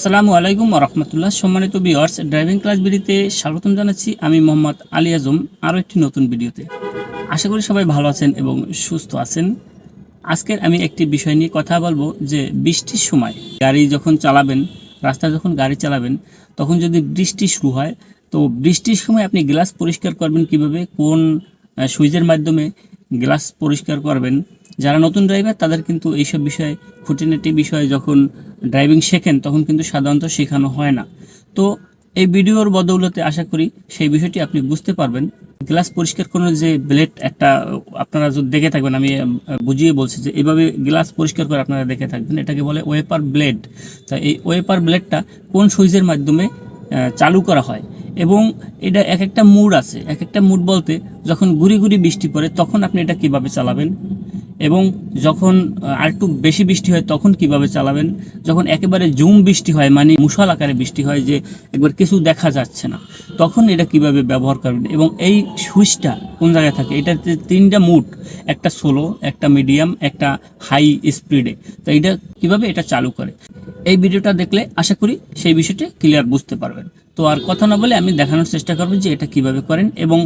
আসসালামু আলাইকুম রহমতুল্লাহ। সম্মানিত বিয়ার্স ড্রাইভিং ক্লাস বিডিতে স্বাগতম জানাচ্ছি আমি মোহাম্মদ আলী আজম, আরও একটি নতুন ভিডিওতে। আশা করি সবাই ভালো আছেন এবং সুস্থ আছেন। আজকের আমি একটি বিষয় নিয়ে কথা বলব যে বৃষ্টির সময় গাড়ি যখন চালাবেন রাস্তায় যখন গাড়ি চালাবেন, তখন যদি বৃষ্টি শুরু হয়, তো বৃষ্টির সময় আপনি গ্লাস পরিষ্কার করবেন কীভাবে? কোন সুইচের মাধ্যমে গ্লাস পরিষ্কার করবেন? যারা নতুন ড্রাইভার তাদের কিন্তু এইসব বিষয়ে, খুঁটিনাটি বিষয়ে যখন ড্রাইভিং শেখেন, তখন কিন্তু সাধারণত শেখানো হয় না। তো এই ভিডিওর বদৌলতে আশা করি সেই বিষয়টি আপনি বুঝতে পারবেন। গ্লাস পরিষ্কার করার যে ব্লেড একটা, আপনারা যদি দেখে থাকবেন, আমি বুঝিয়ে বলছি যে এইভাবে গ্লাস পরিষ্কার করে আপনারা দেখে থাকবেন। এটাকে বলে ওয়েপার ব্লেড তা এই ওয়েপার ব্লেডটা কোন সুইচের মাধ্যমে চালু করা হয়? এবং এটা এক একটা মুড আছে। এক একটা মুড বলতে যখন গুড়ি গুড়ি বৃষ্টি পড়ে, তখন আপনি এটা কীভাবে চালাবেন? এবং যখন আরেকটু বেশি বৃষ্টি হয় তখন কীভাবে চালাবেন? যখন একেবারে জুম বৃষ্টি হয় মানে মুষল আকারে বৃষ্টি হয় যে একবার কিছু দেখা যাচ্ছে না, তখন এটা কীভাবে ব্যবহার করবেন? এবং এই সুইচটা কোন জায়গায় থাকে? এটাতে তিনটা মুড, একটা সোলো, একটা মিডিয়াম, একটা হাই স্পিডে। তো এটা কীভাবে এটা চালু করে? এই ভিডিওটা দেখলে আশা করি সেই বিষয়টি ক্লিয়ার বুঝতে পারবেন। তো আর কথা না বলে আমি দেখানোর চেষ্টা করব যে এটা কীভাবে করেন এবং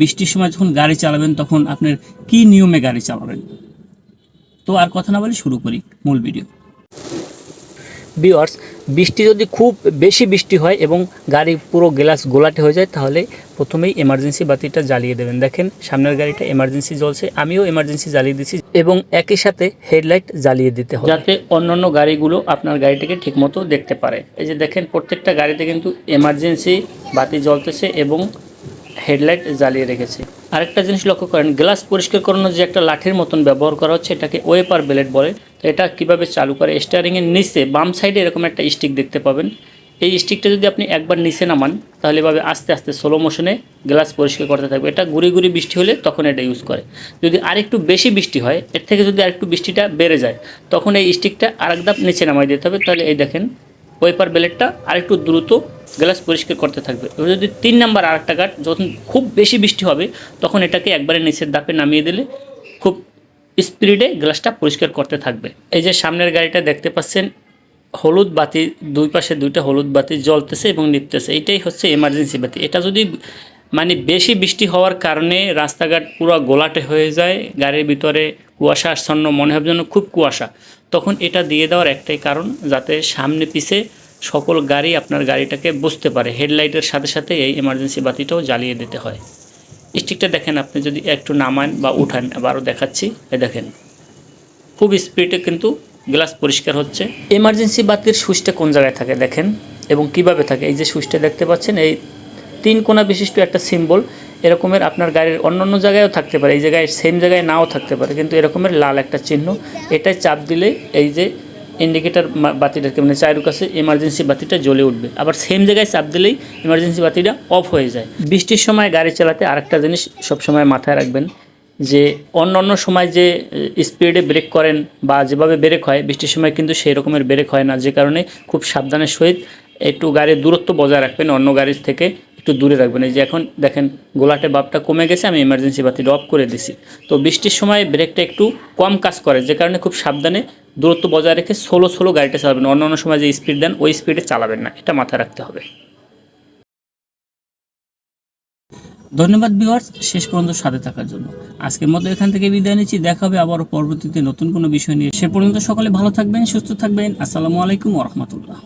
বৃষ্টির সময় যখন গাড়ি চালাবেন তখন আপনার কি নিয়মে গাড়ি চালাবেন? তো আর কথা না বলে শুরু করি মূল ভিডিও। বিওয়ার্স বৃষ্টি যদি খুব বেশি বৃষ্টি হয় এবং গাড়ি পুরো গ্লাস গোলাটে হয়ে যায় তাহলে প্রথমেই এমার্জেন্সি বাতিটা জ্বালিয়ে দেবেন। দেখেন সামনের গাড়িটা এমার্জেন্সি জ্বলছে আমিও এমার্জেন্সি জ্বালিয়ে দিচ্ছি এবং একই সাথে হেডলাইট জ্বালিয়ে দিতে হবে। যাতে অন্যান্য গাড়িগুলো আপনার গাড়িটাকে ঠিকমতো দেখতে পারে। এই যে দেখেন প্রত্যেকটা গাড়িতে কিন্তু এমার্জেন্সি বাতি জ্বলতেছে এবং হেডলাইট জ্বালিয়ে রেখেছে। আরেকটা জিনিস লক্ষ্য করেন, গ্লাস পরিষ্কার করানোর যে একটা লাঠির মতন ব্যবহার করা হচ্ছে, এটাকে ওয়েপার ব্লেড বলে, তো এটা কীভাবে চালু করে স্টিয়ারিংয়ের নিচে, বাম সাইডে এরকম একটা স্টিক দেখতে পাবেন। এই স্টিকটা যদি আপনি একবার নিচে নামান, তাহলে এভাবে আস্তে আস্তে স্লো মোশনে গ্লাস পরিষ্কার করতে থাকবে। এটা গুড়ি গুড়ি বৃষ্টি হলে তখন এটা ইউজ করে। যদি আরেকটু বেশি বৃষ্টি হয়, এর থেকে যদি আরেকটু বৃষ্টিটা বেড়ে যায়, তখন এই স্টিকটা আরেক ধাপ নিচে নামাই দিতে হবে। তাহলে এই দেখেন, ওয়েপার ব্লেডটা আরেকটু দ্রুত গ্লাস পরিষ্কার করতে থাকবে। এবার যদি তিন নাম্বার আর একটা যখন খুব বেশি বৃষ্টি হবে, তখন এটাকে একবারে নিচের দাপে নামিয়ে দিলে খুব স্পিডে গ্লাসটা পরিষ্কার করতে থাকবে। এই যে সামনের গাড়িটা দেখতে পাচ্ছেন, হলুদ বাতি, দুই পাশে দুইটা হলুদ বাতি জ্বলতেছে এবং নিপতেছে। এটাই হচ্ছে এমার্জেন্সি বাতি। এটা যদি মানে বেশি বৃষ্টি হওয়ার কারণে রাস্তাঘাট পুরো গোলাটে হয়ে যায়, গাড়ির ভিতরে কুয়াশা আচ্ছন্ন মনে হবে যেন খুব কুয়াশা। তখন এটা দিয়ে দেওয়ার একটাই কারণ, যাতে সামনে পিছে সকল গাড়ি আপনার গাড়িটাকে বুঝতে পারে। হেডলাইটের সাথে সাথে এই এমার্জেন্সি বাতিটাও জ্বালিয়ে দিতে হয়। স্টিকটা দেখেন, আপনি যদি একটু নামান বা উঠান আবারও দেখাচ্ছি। দেখেন, খুব স্পিডে কিন্তু গ্লাস পরিষ্কার হচ্ছে। এমার্জেন্সি বাতির সুইচটা কোন জায়গায় থাকে দেখেন, এবং কীভাবে থাকে? এই যে সুইচটা দেখতে পাচ্ছেন, এই তিন কোণা বিশিষ্ট একটা সিম্বল এরকমের আপনার গাড়ির অন্য অন্য জায়গায়ও থাকতে পারে। এই জায়গায় সেম জায়গায় নাও থাকতে পারে, কিন্তু এরকমের লাল একটা চিহ্ন। এটাই চাপ দিলে এই যে ইন্ডিকেটার বাতিটাকে মানে চায়ের কাছে এমার্জেন্সি বাতিটা জ্বলে উঠবে। আবার সেম জায়গায় চাপ দিলেই এমার্জেন্সি বাতিটা অফ হয়ে যায়। বৃষ্টির সময় গাড়ি চালাতে আরেকটা জিনিস সবসময় মাথায় রাখবেন, যে অন্য অন্য সময় যে স্পিডে ব্রেক করেন বা যেভাবে ব্রেক হয়, বৃষ্টির সময় কিন্তু সেই রকমের ব্রেক হয় না। যে কারণে খুব সাবধানের সহিত একটু গাড়ির দূরত্ব বজায় রাখবেন অন্য গাড়ির থেকে। একটু দূরে রাখবেন। এই যে এখন দেখেন গোলাটে বাপটা কমে গেছে, আমি এমার্জেন্সি বাতিটা অফ করে দিছি। তো বৃষ্টির সময় ব্রেকটা একটু কম কাজ করে, যে কারণে খুব সাবধানে দূরত্ব বজায় রেখে সোলো সোলো গাড়িটা চালাবেন। অন্য অন্য সময় যে স্পিড দেন, ওই স্পিডে চালাবেন না, এটা মাথায় রাখতে হবে। ধন্যবাদ ভিউয়ার্স শেষ পর্যন্ত সাথে থাকার জন্য। আজকের মতো এখান থেকে বিদায় নিচ্ছি। দেখা হবে আবার পরবর্তীতে নতুন কোনো বিষয় নিয়ে। সে পর্যন্ত সকলে ভালো থাকবেন, সুস্থ থাকবেন। আসসালামু আলাইকুম রহমতুল্লাহ।